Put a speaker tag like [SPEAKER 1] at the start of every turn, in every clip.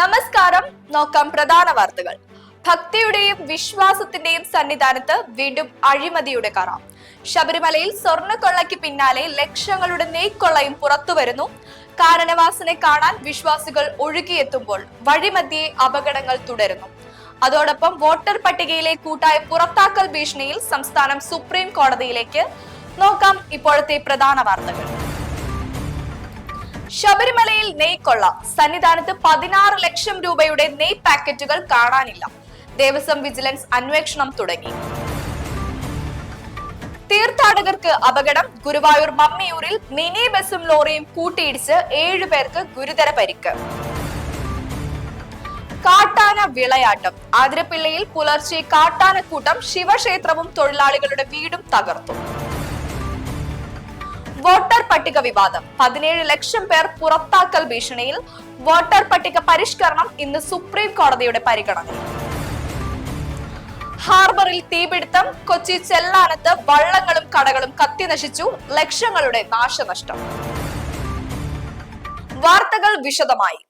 [SPEAKER 1] നമസ്കാരം. നോക്കാം പ്രധാന വാർത്തകൾ. ഭക്തിയുടെയും വിശ്വാസത്തിന്റെയും സന്നിധാനത്ത് വീണ്ടും അഴിമതിയുടെ കറ. ശബരിമലയിൽ സ്വർണക്കൊള്ളയ്ക്ക് പിന്നാലെ ലക്ഷങ്ങളുടെ നെയ്ക്കൊള്ളയും പുറത്തു വരുന്നു കാരണവാസനെ കാണാൻ വിശ്വാസികൾ ഒഴുകിയെത്തുമ്പോൾ വഴിമധ്യേ അപകടങ്ങൾ തുടരുന്നു. അതോടൊപ്പം വോട്ടർ പട്ടികയിലെ കൂട്ടായ പുറത്താക്കൽ ഭീഷണിയിൽ സംസ്ഥാനം സുപ്രീം കോടതിയിലേക്ക്. നോക്കാം ഇപ്പോഴത്തെ പ്രധാന വാർത്തകൾ. ശബരിമലയിൽ നെയ്ക്കൊള്ള സന്നിധാനത്ത് പതിനാറ് ലക്ഷം രൂപയുടെ നെയ് പാക്കറ്റുകൾ കാണാനില്ല. ദേവസ്വം വിജിലൻസ് അന്വേഷണം തുടങ്ങി. തീർത്ഥാടകർക്ക് അപകടം. ഗുരുവായൂർ മമ്മിയൂരിൽ മിനി ബസും ലോറിയും കൂട്ടിയിടിച്ച് ഏഴുപേർക്ക് ഗുരുതര പരിക്ക്. കാട്ടാന വിളയാട്ടം. ആതിരപ്പിള്ളയിൽ പുലർച്ചെ കാട്ടാനക്കൂട്ടം ശിവക്ഷേത്രവും തൊഴിലാളികളുടെ വീടും തകർത്തു. വോട്ടർ പട്ടിക വിവാദം. പതിനേഴ് ലക്ഷം പേർ പുറത്താക്കൽ ഭീഷണിയിൽ വോട്ടർ പട്ടിക പരിഷ്കരണം ഇന്ന് സുപ്രീം കോടതിയുടെ പരിഗണനയിൽ. ഹാർബറിൽ തീപിടുത്തം കൊച്ചി ചെല്ലാനത്ത് വള്ളങ്ങളും കടകളും കത്തി നശിച്ചു ലക്ഷങ്ങളുടെ നാശനഷ്ടം. വാർത്തകൾ വിശദമായി.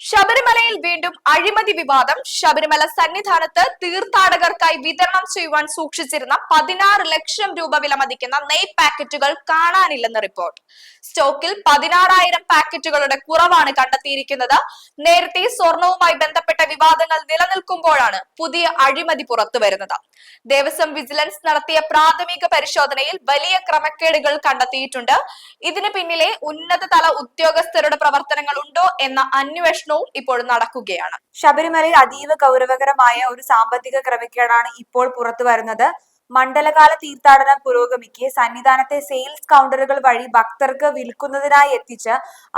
[SPEAKER 1] ശബരിമലയിൽ വീണ്ടും അഴിമതി വിവാദം. ശബരിമല സന്നിധാനത്ത് തീർത്ഥാടകർക്കായി വിതരണം ചെയ്യുവാൻ സൂക്ഷിച്ചിരുന്ന പതിനാറ് ലക്ഷം രൂപ വില മതിക്കുന്ന നെയ് പാക്കറ്റുകൾ കാണാനില്ലെന്ന് റിപ്പോർട്ട്. സ്റ്റോക്കിൽ പതിനാറായിരം പാക്കറ്റുകളുടെ കുറവാണ് കണ്ടെത്തിയിരിക്കുന്നത്. നേരത്തെ സ്വർണവുമായി ബന്ധപ്പെട്ട വിവാദങ്ങൾ നിലനിൽക്കുമ്പോഴാണ് പുതിയ അഴിമതി പുറത്തു വരുന്നത്. ദേവസ്വം വിജിലൻസ് നടത്തിയ പ്രാഥമിക പരിശോധനയിൽ വലിയ ക്രമക്കേടുകൾ കണ്ടെത്തിയിട്ടുണ്ട്. ഇതിന് പിന്നിലെ ഉന്നതതല ഉദ്യോഗസ്ഥരുടെ പ്രവർത്തനങ്ങൾ ഉണ്ടോ എന്ന അന്വേഷണവും ഇപ്പോൾ നടക്കുകയാണ്.
[SPEAKER 2] ശബരിമലയിൽ അതീവ ഗൗരവകരമായ ഒരു സാമ്പത്തിക ക്രമക്കേടാണ് ഇപ്പോൾ പുറത്തു വരുന്നത്. മണ്ഡലകാല തീർത്ഥാടനം പുരോഗമിക്കെ. സന്നിധാനത്തെ സെയിൽസ് കൗണ്ടറുകൾ വഴി ഭക്തർക്ക് വിൽക്കുന്നതിനായി എത്തിച്ച്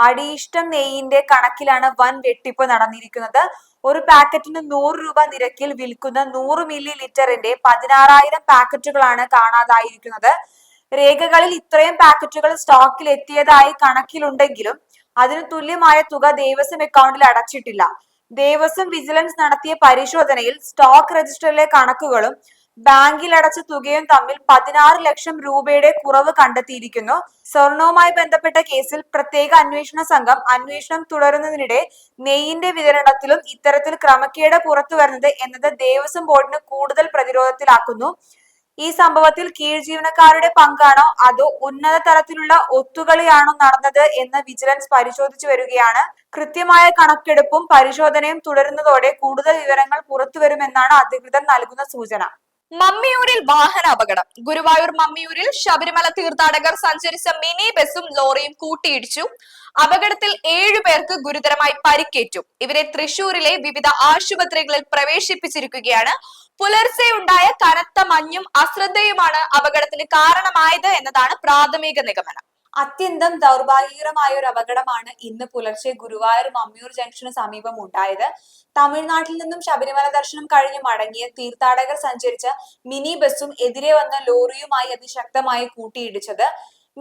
[SPEAKER 2] അടിയിഷ്ടം നെയ്യിന്റെ കണക്കിലാണ് വൻ വെട്ടിപ്പ് നടന്നിരിക്കുന്നത്. ഒരു പാക്കറ്റിന് നൂറ് രൂപ നിരക്കിൽ വിൽക്കുന്ന നൂറ് മില്ലി ലിറ്ററിന്റെ പതിനാറായിരം പാക്കറ്റുകളാണ് കാണാതായിരിക്കുന്നത്. രേഖകളിൽ ഇത്രയും പാക്കറ്റുകൾ സ്റ്റോക്കിൽ എത്തിയതായി കണക്കിലുണ്ടെങ്കിലും അതിന് തുല്യമായ തുക ദേവസ്വം അക്കൗണ്ടിൽ അടച്ചിട്ടില്ല. ദേവസ്വം വിജിലൻസ് നടത്തിയ പരിശോധനയിൽ സ്റ്റോക്ക് രജിസ്റ്ററിലെ കണക്കുകളും ബാങ്കിൽ അടച്ച തുകയും തമ്മിൽ പതിനാറ് ലക്ഷം രൂപയുടെ കുറവ് കണ്ടെത്തിയിരിക്കുന്നു. സ്വർണവുമായി ബന്ധപ്പെട്ട കേസിൽ പ്രത്യേക അന്വേഷണ സംഘം അന്വേഷണം തുടരുന്നതിനിടെ നെയ്യിന്റെ വിതരണത്തിലും ഇത്തരത്തിൽ ക്രമക്കേട് പുറത്തു വരുന്നത് എന്നത് ദേവസ്വം ബോർഡിന് കൂടുതൽ പ്രതിരോധത്തിലാക്കുന്നു. ഈ സംഭവത്തിൽ കീഴ് ജീവനക്കാരുടെ പങ്കാണോ അതോ ഉന്നത തലത്തിലുള്ള ഒത്തുകളിയാണോ നടന്നത് എന്ന് വിജിലൻസ് പരിശോധിച്ചു വരികയാണ്. കൃത്യമായ കണക്കെടുപ്പും പരിശോധനയും തുടരുന്നതോടെ കൂടുതൽ വിവരങ്ങൾ പുറത്തുവരുമെന്നാണ് അധികൃതർ നൽകുന്ന സൂചന.
[SPEAKER 1] മമ്മിയൂരിൽ വാഹന അപകടം. ഗുരുവായൂർ മമ്മിയൂരിൽ ശബരിമല തീർത്ഥാടകർ സഞ്ചരിച്ച മിനി ബസും ലോറിയും കൂട്ടിയിടിച്ചു. അപകടത്തിൽ ഏഴു പേർക്ക് ഗുരുതരമായി പരിക്കേറ്റു. ഇവരെ തൃശൂരിലെ വിവിധ ആശുപത്രികളിൽ പ്രവേശിപ്പിച്ചിരിക്കുകയാണ്. പുലർച്ചെ ഉണ്ടായ കനത്ത മഞ്ഞും അശ്രദ്ധയുമാണ് അപകടത്തിന് കാരണമായത് എന്നതാണ് പ്രാഥമിക നിഗമനം.
[SPEAKER 2] അത്യന്തം ദൗർഭാഗ്യകരമായ ഒരു അപകടമാണ് ഇന്ന് പുലർച്ചെ ഗുരുവായൂർ മമ്മിയൂർ ജംഗ്ഷന് സമീപം ഉണ്ടായത്. തമിഴ്നാട്ടിൽ നിന്നും ശബരിമല ദർശനം കഴിഞ്ഞ് മടങ്ങിയ തീർത്ഥാടകർ സഞ്ചരിച്ച മിനി ബസ്സും എതിരെ വന്ന ലോറിയുമായി അതിശക്തമായി കൂട്ടിയിടിച്ചത്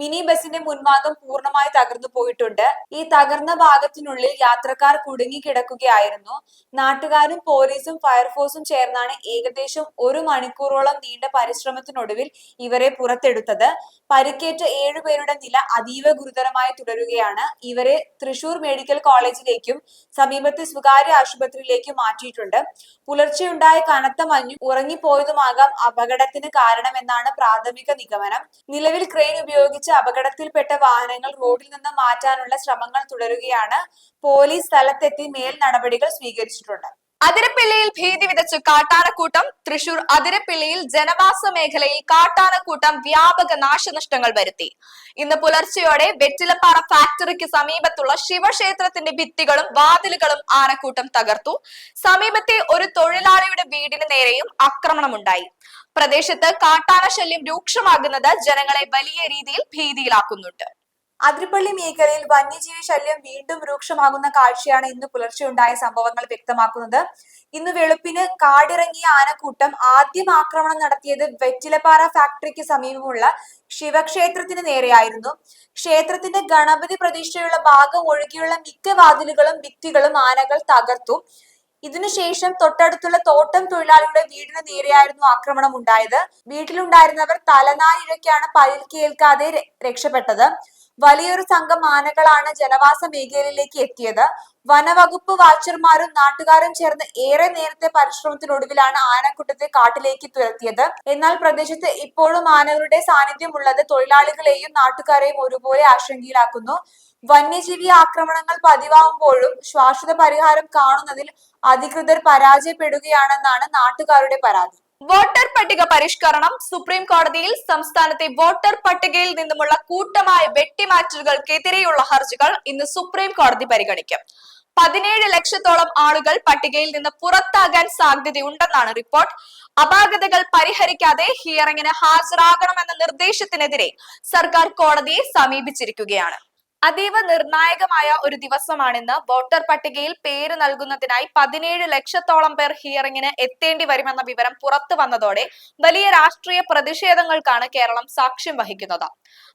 [SPEAKER 2] മിനി ബസിന്റെ മുൻഭാഗം പൂർണമായി തകർന്നു പോയിട്ടുണ്ട്. ഈ തകർന്ന ഭാഗത്തിനുള്ളിൽ യാത്രക്കാർ കുടുങ്ങിക്കിടക്കുകയായിരുന്നു നാട്ടുകാരും പോലീസും ഫയർഫോഴ്സും ചേർന്നാണ് ഏകദേശം ഒരു മണിക്കൂറോളം നീണ്ട പരിശ്രമത്തിനൊടുവിൽ ഇവരെ പുറത്തെടുത്തത്. പരിക്കേറ്റ ഏഴുപേരുടെ നില അതീവ ഗുരുതരമായി തുടരുകയാണ്. ഇവരെ തൃശൂർ മെഡിക്കൽ കോളേജിലേക്കും സമീപത്തെ സ്വകാര്യ ആശുപത്രിയിലേക്കും മാറ്റിയിട്ടുണ്ട്. പുലർച്ചെയുണ്ടായ കനത്ത മഞ്ഞു ഉറങ്ങിപ്പോയതുമാകാം അപകടത്തിന് കാരണമെന്നാണ് പ്രാഥമിക നിഗമനം. നിലവിൽ ക്രെയിൻ ഉപയോഗിച്ച് അപകടത്തിൽപ്പെട്ട വാഹനങ്ങൾ റോഡിൽ നിന്ന് മാറ്റാനുള്ള ശ്രമങ്ങൾ തുടരുകയാണ്. പോലീസ് സ്ഥലത്തെത്തി മേൽ നടപടികൾ സ്വീകരിച്ചിട്ടുണ്ട്.
[SPEAKER 1] അതിരപ്പിള്ളിയിൽ ഭീതി വിതച്ചു കാട്ടാനക്കൂട്ടം. തൃശൂർ അതിരപ്പിള്ളിയിൽ ജനവാസ മേഖലയിൽ കാട്ടാനക്കൂട്ടം വ്യാപക നാശനഷ്ടങ്ങൾ വരുത്തി. ഇന്ന് പുലർച്ചെയോടെ വെറ്റിലപ്പാറ ഫാക്ടറിക്ക് സമീപത്തുള്ള ശിവക്ഷേത്രത്തിന്റെ ഭിത്തികളും വാതിലുകളും ആനക്കൂട്ടം തകർത്തു. സമീപത്തെ ഒരു തൊഴിലാളിയുടെ വീടിന് നേരെയും ആക്രമണമുണ്ടായി. പ്രദേശത്ത് കാട്ടാന ശല്യം രൂക്ഷമാകുന്നത് ജനങ്ങളെ വലിയ രീതിയിൽ ഭീതിയിലാക്കുന്നുണ്ട്.
[SPEAKER 2] അതിരപ്പള്ളി മേഖലയിൽ വന്യജീവി ശല്യം വീണ്ടും രൂക്ഷമാകുന്ന കാഴ്ചയാണ് ഇന്ന് പുലർച്ചെ ഉണ്ടായ സംഭവങ്ങൾ വ്യക്തമാക്കുന്നത്. ഇന്ന് വെളുപ്പിന് കാടിറങ്ങിയ ആനക്കൂട്ടം ആദ്യം ആക്രമണം നടത്തിയത് വെറ്റിലപ്പാറ ഫാക്ടറിക്ക് സമീപമുള്ള ശിവക്ഷേത്രത്തിന് നേരെയായിരുന്നു. ക്ഷേത്രത്തിന്റെ ഗണപതി പ്രതീക്ഷയുള്ള ഭാഗം ഒഴുകിയുള്ള മിക്ക വാതിലുകളും ഭിത്തികളും ആനകൾ തകർത്തു. ഇതിനുശേഷം തൊട്ടടുത്തുള്ള തോട്ടം തൊഴിലാളിയുടെ വീടിന് നേരെയായിരുന്നു ആക്രമണം ഉണ്ടായത്. വീട്ടിലുണ്ടായിരുന്നവർ തലനാരിഴയ്ക്കാണ് പരിക്കേൽക്കാതെ രക്ഷപ്പെട്ടത്. വലിയൊരു സംഘം ആനകളാണ് ജനവാസ മേഖലയിലേക്ക് എത്തിയത്. വനവകുപ്പ് വാച്ചർമാരും നാട്ടുകാരും ചേർന്ന് ഏറെ നേരത്തെ പരിശ്രമത്തിനൊടുവിലാണ് ആനക്കൂട്ടത്തെ കാട്ടിലേക്ക് തുരത്തിയത്. എന്നാൽ പ്രദേശത്ത് ഇപ്പോഴും ആനകളുടെ സാന്നിധ്യമുള്ളത് തൊഴിലാളികളെയും നാട്ടുകാരെയും ഒരുപോലെ ആശങ്കയിലാക്കുന്നു. വന്യജീവി ആക്രമണങ്ങൾ പതിവാകുമ്പോഴും ശാശ്വത പരിഹാരം കാണുന്നതിൽ അധികൃതർ പരാജയപ്പെടുകയാണെന്നാണ് നാട്ടുകാരുടെ പരാതി.
[SPEAKER 1] വോട്ടർ പട്ടിക പരിഷ്കരണം സുപ്രീം കോടതിയിൽ സംസ്ഥാനത്തെ വോട്ടർ പട്ടികയിൽ നിന്നുമുള്ള കൂട്ടമായ വെട്ടിമാറ്റലുകൾക്കെതിരെയുള്ള ഹർജികൾ ഇന്ന് സുപ്രീം കോടതി പരിഗണിക്കും. പതിനേഴ് ലക്ഷത്തോളം ആളുകൾ പട്ടികയിൽ നിന്ന് പുറത്താകാൻ സാധ്യതയുണ്ടെന്നാണ് റിപ്പോർട്ട്. അപാകതകൾ പരിഹരിക്കാതെ ഹിയറിംഗിന് ഹാജരാകണമെന്ന നിർദ്ദേശത്തിനെതിരെ സർക്കാർ കോടതിയെ സമീപിച്ചിരിക്കുകയാണ്. അതീവ നിർണായകമായ ഒരു ദിവസമാണിന്ന് വോട്ടർ പട്ടികയിൽ പേര് നൽകുന്നതിനായി പതിനേഴ് ലക്ഷത്തോളം പേർ ഹിയറിംഗിന് എത്തേണ്ടി വരുമെന്ന വിവരം പുറത്തു വന്നതോടെ വലിയ രാഷ്ട്രീയ പ്രതിഷേധങ്ങൾക്കാണ് കേരളം സാക്ഷ്യം വഹിക്കുന്നത്.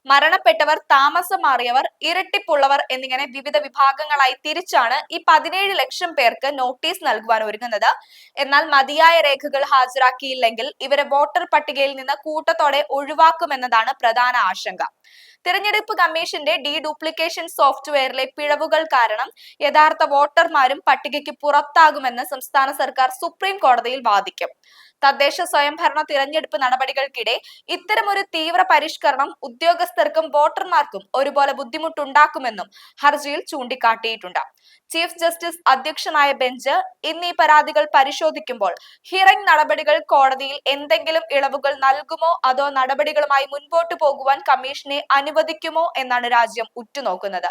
[SPEAKER 1] മരണപ്പെട്ടവർ താമസം മാറിയവർ ഇരട്ടിപ്പുള്ളവർ എന്നിങ്ങനെ വിവിധ വിഭാഗങ്ങളായി തിരിച്ചാണ് ഈ പതിനേഴ് ലക്ഷം പേർക്ക് നോട്ടീസ് നൽകുവാൻ ഒരുങ്ങുന്നത്. എന്നാൽ മതിയായ രേഖകൾ ഹാജരാക്കിയില്ലെങ്കിൽ ഇവരെ വോട്ടർ പട്ടികയിൽ നിന്ന് കൂട്ടത്തോടെ ഒഴിവാക്കുമെന്നതാണ് പ്രധാന ആശങ്ക. തിരഞ്ഞെടുപ്പ് കമ്മീഷന്റെ ഡി ഡ്യൂപ്ലിക്കേഷൻ സോഫ്റ്റ്വെയറിലെ പിഴവുകൾ കാരണം യഥാർത്ഥ വോട്ടർമാരും പട്ടികയ്ക്ക് പുറത്താകുമെന്ന് സംസ്ഥാന സർക്കാർ സുപ്രീം കോടതിയിൽ വാദിക്കും. തദ്ദേശ സ്വയംഭരണ തിരഞ്ഞെടുപ്പ് നടപടികൾക്കിടെ ഇത്തരമൊരു തീവ്ര പരിഷ്കരണം ഉദ്യോഗസ്ഥർക്കും വോട്ടർമാർക്കും ഒരുപോലെ ബുദ്ധിമുട്ടുണ്ടാക്കുമെന്നും ഹർജിയിൽ ചൂണ്ടിക്കാട്ടിയിട്ടുണ്ട്. ചീഫ് ജസ്റ്റിസ് അധ്യക്ഷനായ ബെഞ്ച് ഇന്ന് പരാതികൾ പരിശോധിക്കുമ്പോൾ ഹിയറിംഗ് നടപടികൾ കോടതിയിൽ എന്തെങ്കിലും ഇളവുകൾ നൽകുമോ? അതോ നടപടികളുമായി മുൻപോട്ടു പോകുവാൻ കമ്മീഷനെ അനുവദിക്കുമോ? എന്നാണ് രാജ്യം ഉറ്റുനോക്കുന്നത്.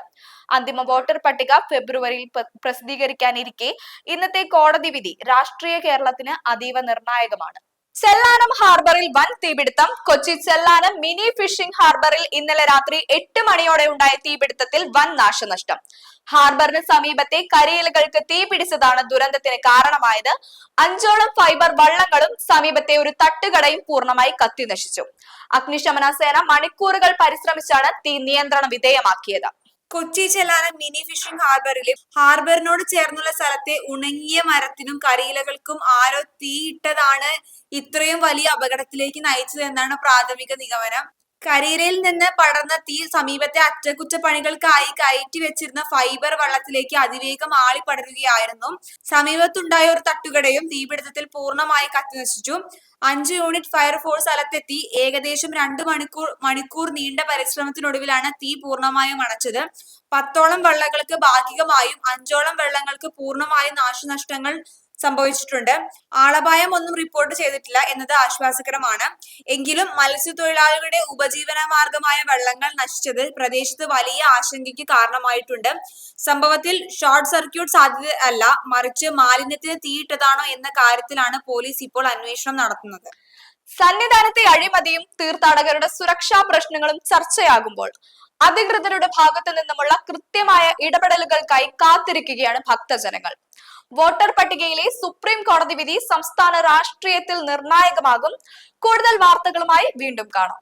[SPEAKER 1] അന്തിമ വോട്ടർ പട്ടിക ഫെബ്രുവരിയിൽ പ്ര- പ്രസിദ്ധീകരിക്കാനിരിക്കെ ഇന്നത്തെ കോടതി വിധി രാഷ്ട്രീയ കേരളത്തിന് അതീവ നിർണായകമാണ്. ചെല്ലാനം ഹാർബറിൽ വൻ തീപിടുത്തം. കൊച്ചി ചെല്ലാനം മിനി ഫിഷിംഗ് ഹാർബറിൽ ഇന്നലെ രാത്രി എട്ട് മണിയോടെ ഉണ്ടായ തീപിടുത്തത്തിൽ വൻ നാശനഷ്ടം. ഹാർബറിന് സമീപത്തെ കരയിലുകൾക്ക് തീ പിടിച്ചതാണ് ദുരന്തത്തിന് കാരണമായത്. അഞ്ചോളം ഫൈബർ വള്ളങ്ങളും സമീപത്തെ ഒരു തട്ടുകടയും പൂർണമായി കത്തി നശിച്ചു അഗ്നിശമന സേന മണിക്കൂറുകൾ പരിശ്രമിച്ചാണ് തീ നിയന്ത്രണ വിധേയമാക്കിയത്.
[SPEAKER 2] കൊച്ചി ചെല്ലാനം മിനി ഫിഷിംഗ് ഹാർബറിലെ ഹാർബറിനോട് ചേർന്നുള്ള സ്ഥലത്തെ ഉണങ്ങിയ മരത്തിനും കരിയിലകൾക്കും ആരോ തീയിട്ടതാണ് ഇത്രയും വലിയ അപകടത്തിലേക്ക് നയിച്ചത് എന്നാണ് പ്രാഥമിക നിഗമനം. കരീരയിൽ നിന്ന് പടർന്ന തീ സമീപത്തെ അറ്റകുറ്റപ്പണികൾക്കായി കയറ്റി വെച്ചിരുന്ന ഫൈബർ വള്ളത്തിലേക്ക് അതിവേഗം ആളിപ്പടരുകയായിരുന്നു. സമീപത്തുണ്ടായ ഒരു തട്ടുകടയും തീപിടുത്തത്തിൽ പൂർണമായി കത്തിനശിച്ചു. അഞ്ച് യൂണിറ്റ് ഫയർഫോഴ്സ് സ്ഥലത്തെത്തി. ഏകദേശം രണ്ട് മണിക്കൂർ മണിക്കൂർ നീണ്ട പരിശ്രമത്തിനൊടുവിലാണ് തീ പൂർണമായും അണച്ചത്. പത്തോളം വള്ളങ്ങൾക്ക് ഭാഗികമായും അഞ്ചോളം വെള്ളങ്ങൾക്ക് പൂർണമായും നാശനഷ്ടങ്ങൾ സംഭവിച്ചിട്ടുണ്ട്. ആളപായം ഒന്നും റിപ്പോർട്ട് ചെയ്തിട്ടില്ല എന്നത് ആശ്വാസകരമാണ്. എങ്കിലും മത്സ്യത്തൊഴിലാളികളുടെ ഉപജീവന മാർഗമായ വെള്ളങ്ങൾ നശിച്ചത് പ്രദേശത്ത് വലിയ ആശങ്കയ്ക്ക് കാരണമായിട്ടുണ്ട്. സംഭവത്തിൽ ഷോർട്ട് സർക്യൂട്ട് സാധ്യത അല്ല മറിച്ച് മാലിന്യത്തിന് തീയിട്ടതാണോ എന്ന കാര്യത്തിലാണ് പോലീസ് ഇപ്പോൾ അന്വേഷണം നടത്തുന്നത്.
[SPEAKER 1] സന്നിധാനത്തെ അഴിമതിയും തീർത്ഥാടകരുടെ സുരക്ഷാ പ്രശ്നങ്ങളും ചർച്ചയാകുമ്പോൾ അധികൃതരുടെ ഭാഗത്തു നിന്നുമുള്ള കൃത്യമായ ഇടപെടലുകൾക്കായി കാത്തിരിക്കുകയാണ് ഭക്തജനങ്ങൾ. വോട്ടർ പട്ടികയിലെ സുപ്രീം കോടതി വിധി സംസ്ഥാന രാഷ്ട്രീയത്തിൽ നിർണായകമാകും. കൂടുതൽ വാർത്തകളുമായി വീണ്ടും കാണാം.